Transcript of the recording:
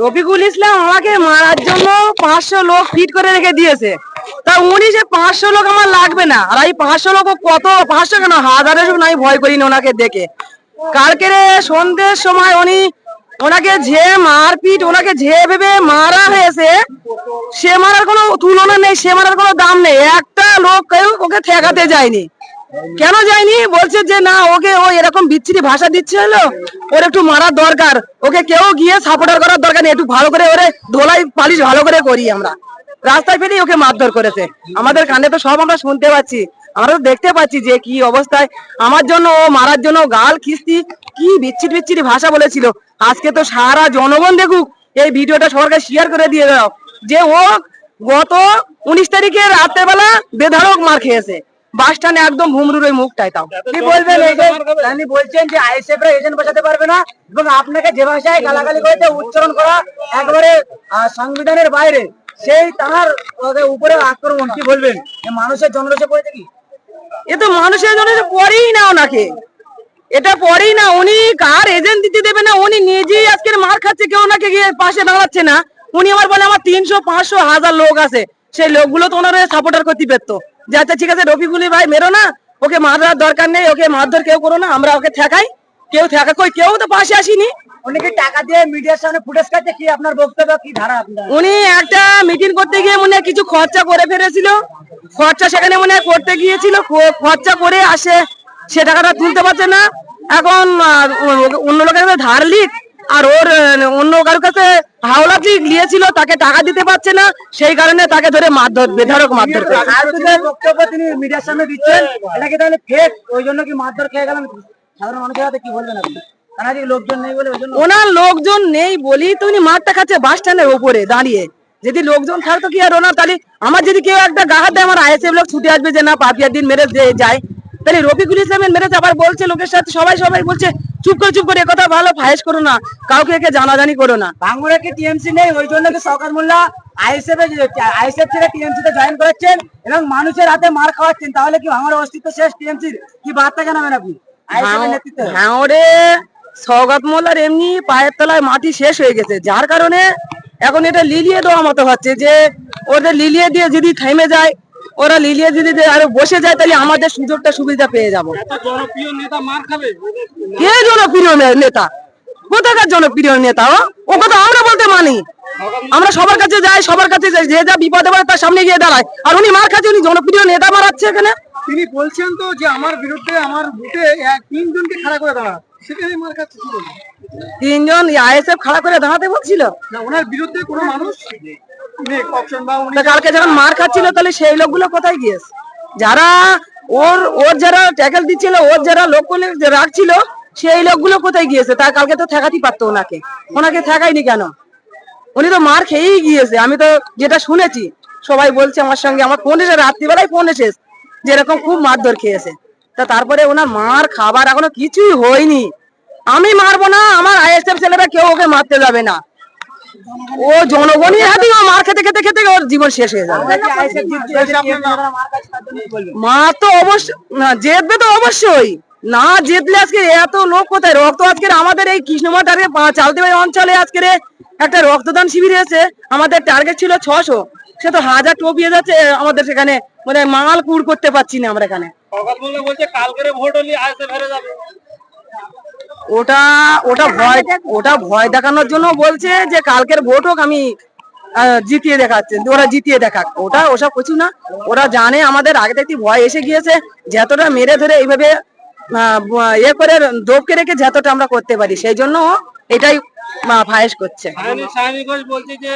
রফিকুল ইসলাম আমাকে মারার জন্য পাঁচশো লোক ফিট করে রেখে দিয়েছে। তা উনি যে পাঁচশো লোক আমার লাগবে না, আর এই পাঁচশো লোক কত, পাঁচশো কেন? হাজারে শুধু আমি ভয় করিনি ওনাকে দেখে। কালকে সন্ধ্যের সময় উনি ওনাকে যে মারপিট, ওনাকে যে ভেবে মারা হয়েছে, সে মারার কোনো তুলনা নেই, সে মারার কোনো দাম নেই। একটা লোক কেউ ওকে ঠেকাতে যায়নি। কেন যায়নি? বলছে যে না, ওকে ও এরকম বিচ্ছিরি ভাষা দিচ্ছে হলো, ওর একটু মারার দরকার। ওকে কেউ গিয়ে সাপোর্টার করার দরকার নেই, একটু ভালো করে ওরে ধোলাই পালিশ ভালো করে করি আমরা। রাস্তায় ফেলেই ওকে মারধর করেছে। আমাদের কানে তো সব আমরা শুনতে পাচ্ছি। আমরা তো দেখতে পাচ্ছি যে কি অবস্থায়। আমার জন্য ও মারার জন্য গাল, খিস্তি, কি বিচ্ছিরি বিচ্ছিরি ভাষা বলেছিল। আজকে তো সারা জনগণ দেখুক, এই ভিডিওটা সরকার শেয়ার করে দিয়ে দাও। যে ও গত উনিশ তারিখে রাতের বেলা বেধারক মার খেয়েছে। বাস স্ট্যান্ডে একদম ভুমরুর ওই মুখটাই তাও। কি বলবেন আপনি বলছেন যে আইএসএফ রা এজেন্ট বসাতে পারবে না এবং আপনাকে যে ভাষায় গালাগালি করেছে উচ্চারণ করা একবারে সংবিধানের বাইরে সেই তার উপরে আক্রমণ। কি বলবেন? মানুষের জনরসে পড়েছে কি? এ তো মানুষের জন্য তো পড়েই না ওনাকে। এটা পরেই না উনি কার এজেন্ট দিতে দেবে না উনি নিজেই আজকের মার খাচ্ছে কেউ ওনাকে গিয়ে পাশে দাঁড়াচ্ছে না। উনি আমার বলে আমার তিনশো পাঁচশো হাজার লোক আছে। সেই লোকগুলো তো ওনার সাপোর্টার করতে পারতো যে আচ্ছা ঠিক আছে রফিকুলি ভাই মেরো না ওকে মারার দরকার নেই ওকে মারধর কেউ করো না আমরা ওকে ঠেকাই। কেউ ঠেকা কই কেউ তো পাশে আসেনি। টাকা দিয়ে মিডিয়ার সামনে ফুটেজ কাটছে কি আপনার বক্তব্য কি ধারা আপনার? উনি একটা মিটিং করতে গিয়ে মনে কিছু খরচা করে ফেলেছিল। খরচা সেখানে মনে করতে গিয়েছিল খরচা করে আসে। সে টাকাটা তুলতে পারছে না। এখন অন্য লোকের ধার লিখ আর ওর অন্য কারোর কাছে হাওলা লিখ নিয়েছিল তাকে টাকা দিতে পারছে না সেই কারণে তাকে ধরে মারধর বেধারক মারধর করে বক্তব্য তিনি মিডিয়ার সামনে দিচ্ছেন এটা তাহলে ফেক ওই জন্য কি মারধর খেয়ে গেলাম? সাধারণ মানুষের হাতে কি বলবেন আপনি? কারণ আজকে লোকজন নেই বলে ওই জন্য? ওনার লোকজন নেই বলি তো উনি মারটা খাচ্ছে বাস স্ট্যান্ডের উপরে দাঁড়িয়ে। যদি লোকজন থাকতো কি আর ওনার তাহলে আমার যদি কেউ একটা গাহাত দেয় আমার আইএসএফ লোক ছুটে আসবে যে না পাপিয়ার দিন মেরে যায় তাহলে রফিকুল ইসলামের মেরেছে আবার বলছে লোকের সাথে সবাই সবাই বলছে চুপ করে চুপ করে কথা ভালো ফায়েস করো না। কাউকে একে জানাজানি করো না। ভাঙড়ে কি টিএমসি নেই ওই জন্য কি সরকার মোল্লা আইএসএফ আইএসএফ থেকে টিএমসি তে জয়েন করেছেন এবং মানুষের হাতে মার খাওয়াচ্ছেন তাহলে কি ভাঙড়ের অস্তিত্ব শেষ টিএমসির কি বার্তা জানাবেন আপনি হ্যাঁ সৌগত মোল্লার এমনি পায়ের তলায় মাটি শেষ হয়ে গেছে যার কারণে এখন এটা লিলিয়ে দেওয়া মতো হচ্ছে যে ওদের লিলিয়ে দিয়ে যদি থেমে যায় ওরা লিলিয়ে যদি আরও বসে যায় তাহলে আমাদের সুযোগটা সুবিধা পেয়ে যাব। জনপ্রিয় নেতা মার খাবে? কে জনপ্রিয় নেতা? কোথাকার জনপ্রিয় নেতা ও? কথা আমরা বলতে মানি। আমরা সবার কাছে যাই সবার কাছে যাই যে যা বিপদে পড়ে তার সামনে গিয়ে দাঁড়ায়। আর উনি মার খাচ্ছে উনি জনপ্রিয় নেতা মারাচ্ছে এখানে। তিনি বলছেন তো যে আমার বিরুদ্ধে আমার বুথে তিনজনকে খাড়া করে দাঁড়া সেখানে মার খাচ্ছে তিনজন আইএসএফ খাড়া করে দাঁড়াতে বলছিল? না ওনার বিরুদ্ধে কোনো মানুষ কালকে যখন মার খাচ্ছিল তাহলে সেই লোকগুলো কোথায় গিয়েছে? যারা ওর ওর যারা ট্যাকেল দিচ্ছিল ওর যারা রাখছিল সেই লোকগুলো কোথায় গিয়েছে? তা কালকে তো ঠেকাতেই পারতো ওনাকে। ওনাকে ঠেকায়নি কেন? উনি তো মার খেয়েই গিয়েছে। আমি তো যেটা শুনেছি সবাই বলছে আমার সঙ্গে আমার ফোন এসে রাত্রিবেলায় ফোন এসে যে এরকম খুব মারধর খেয়েছে। তা তারপরে ওনার মার খাবার এখনও কিছুই হয়নি। আমি মারবো না আমার আইএসএফ ছেলেরা কেউ ওকে মারতে যাবে না। ও জনগণই হাতে ও মার খেতে খেতে খেতে ওর জীবন শেষ হয়ে যাবে। মা তো অবশ্য না জিতবে তো অবশ্যই। না জেতলে আজকে এত লোক কোথায়? রক্ত আজকে আমাদের এই কৃষ্ণমাটারে চালতে অঞ্চলে আজকে একটা রক্তদান শিবির হয়েছে। আমাদের টার্গেট ছিল ছশো। সে তো হাজার টপিয়ে যাচ্ছে আমাদের সেখানে মানে মাল কুড় করতে পারছি না আমরা এখানে। সকাল বললে বলছে কালকের ভোট হলে আইসে ফেরে যাবে। ওটা ওটা ভয় ওটা ভয় দেখানোর জন্য বলছে যে কালকের ভোট হোক আমি জিতিয়ে দেখাচ্ছে ওরা জিতিয়ে দেখাক। ওটা ওসব কিছু না ওরা জানে আমাদের আগে থেকে ভয় এসে গিয়েছে যতটা মেরে ধরে এইভাবে ইয়ে করে দোপকে রেখে যতটা আমরা করতে পারি সেই জন্য এটাই ফায়েস করছে। বলছে যে